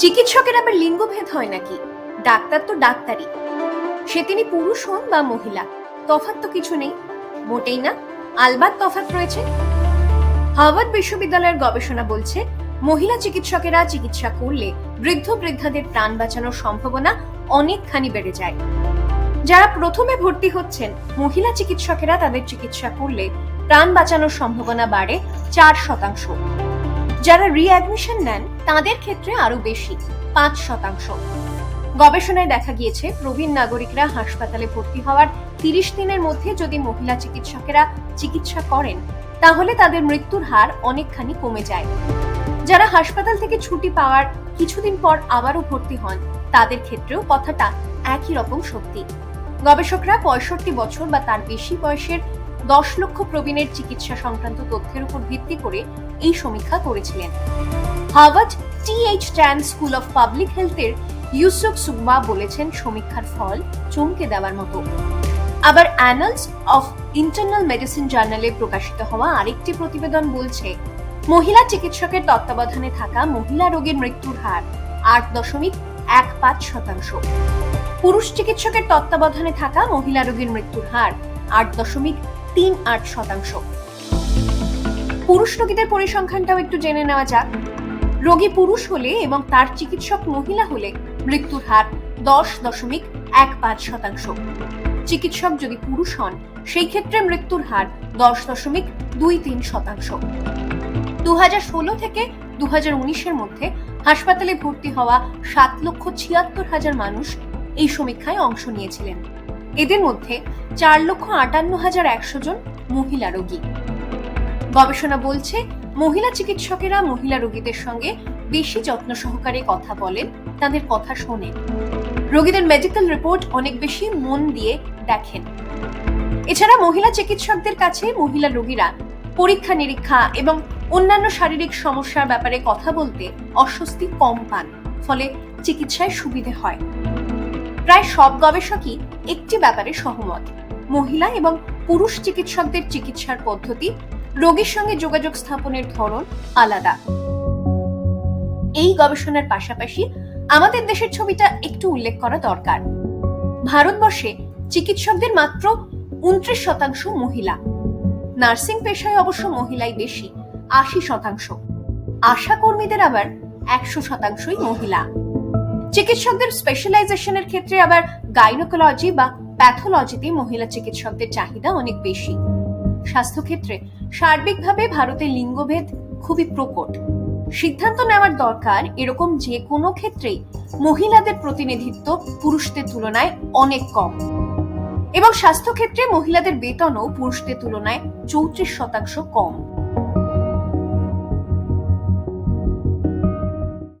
চিকিৎসকের আবার লিঙ্গভেদ হয় নাকি? ডাক্তার তো ডাক্তারই। সে তিনি পুরুষ হন বা মহিলা তফাত তো কিছু নেই। মোটেই না, আলবাত তফাত রয়েছে। হার্ভার্ড বিশ্ববিদ্যালয়ের গবেষণা বলছে, মহিলা চিকিৎসকেরা চিকিৎসা করলে বৃদ্ধ বৃদ্ধাদের প্রাণ বাঁচানোর সম্ভাবনা অনেকখানি বেড়ে যায়। যারা প্রথমে ভর্তি হচ্ছেন, মহিলা চিকিৎসকেরা তাদের চিকিৎসা করলে প্রাণ বাঁচানোর সম্ভাবনা বাড়ে চার শতাংশ। যারা রিঅ্যাডমিশন নেন, তাদের ক্ষেত্রে আরও বেশি, পাঁচ শতাংশ। গবেষণায় দেখা গিয়েছে, প্রবীণ নাগরিকরা হাসপাতালে ভর্তি হওয়ার তিরিশ দিনের মধ্যে যদি মহিলা চিকিৎসকেরা চিকিৎসা করেন, তাহলে তাদের মৃত্যুর হার অনেকখানি কমে যায়। যারা হাসপাতাল থেকে ছুটি পাওয়ার কিছুদিন পর আবারও ভর্তি হন, তাদের ক্ষেত্রেও কথাটা একই রকম সত্যি। গবেষকরা পঁয়ষট্টি বছর বা তার বেশি বয়সের দশ লক্ষ প্রবীণের চিকিৎসা সংক্রান্ত তথ্যের উপর ভিত্তি করে এই সমীক্ষা করেছিলেন। Harvard T H Chan school of public হেলথের ইউসুফ সুগমা বলেছেন, সমীক্ষার ফল চমকে দেওয়ার মতো। আবার অ্যানালস অফ ইন্টারনাল মেডিসিন জার্নালে প্রকাশিত হওয়া আরেকটি প্রতিবেদন বলছে, মহিলা চিকিৎসকের তত্ত্বাবধানে থাকা মহিলা রোগীর মৃত্যুর হার আট দশমিক এক পাঁচ শতাংশ। পুরুষ চিকিৎসকের তত্ত্বাবধানে থাকা মহিলা রোগীর মৃত্যুর হার আট দশমিক তিন আট শতাংশ। পুরুষ রোগীদের পরিসংখ্যানটাও একটু জেনে নেওয়া যাক। রোগী পুরুষ হলে এবং তার চিকিৎসক মহিলা হলে মৃত্যুর হার দশ দশমিক এক পাঁচ শতাংশ। চিকিৎসক যদি পুরুষ হন, সেই ক্ষেত্রে মৃত্যুর হার দশ দশমিক দুই তিন শতাংশ। দু ষোলো থেকে দু উনিশের মধ্যে হাসপাতালে ভর্তি হওয়া সাত লক্ষ ছিয়াত্তর হাজার মানুষ এই সমীক্ষায় অংশ নিয়েছিলেন। এদের মধ্যে চার লক্ষ আটান্ন হাজার একশো জন মহিলা রোগী। গবেষণা বলছে, মহিলা চিকিৎসকেরা মহিলা রোগীদের সঙ্গে বেশি যত্ন সহকারে কথা বলেন, তাদের কথা শোনেন। রোগীদের মেডিকেল রিপোর্ট অনেক বেশি মন দিয়ে দেখেন। এছাড়া মহিলা চিকিৎসকদের কাছে মহিলা রোগীরা পরীক্ষা নিরীক্ষা এবং অন্যান্য শারীরিক সমস্যার ব্যাপারে কথা বলতে অস্বস্তি কম পান, ফলে চিকিৎসায় সুবিধে হয়। প্রায় সব গবেষকই একটি ব্যাপারে সহমত। মহিলা এবং পুরুষ চিকিৎসকদের চিকিৎসার পদ্ধতি, রোগীর সঙ্গে যোগাযোগ স্থাপনের ধরন আলাদা। এই গবেষণার পাশাপাশি আমাদের দেশের ছবিটা একটু উল্লেখ করা দরকার। ভারতবর্ষে চিকিৎসকদের মাত্র উনত্রিশ শতাংশ মহিলা। নার্সিং পেশায় অবশ্য মহিলাই বেশি, আশি শতাংশ। আশা কর্মীদের আবার একশো শতাংশই মহিলা। চিকিৎসকদের স্পেশালাইজেশনের ক্ষেত্রে আবার গাইনোকোলজি বা প্যাথোলজিতে মহিলা চিকিৎসকদের চাহিদা অনেক বেশি। স্বাস্থ্যক্ষেত্রে সার্বিকভাবে ভারতে লিঙ্গভেদ খুবই প্রকট। সিদ্ধান্ত নেওয়ার দরকার এরকম যে কোনো ক্ষেত্রেই মহিলাদের প্রতিনিধিত্ব পুরুষদের তুলনায় অনেক কম। এবং স্বাস্থ্যক্ষেত্রে মহিলাদের বেতনও পুরুষদের তুলনায় চৌত্রিশ শতাংশ কম।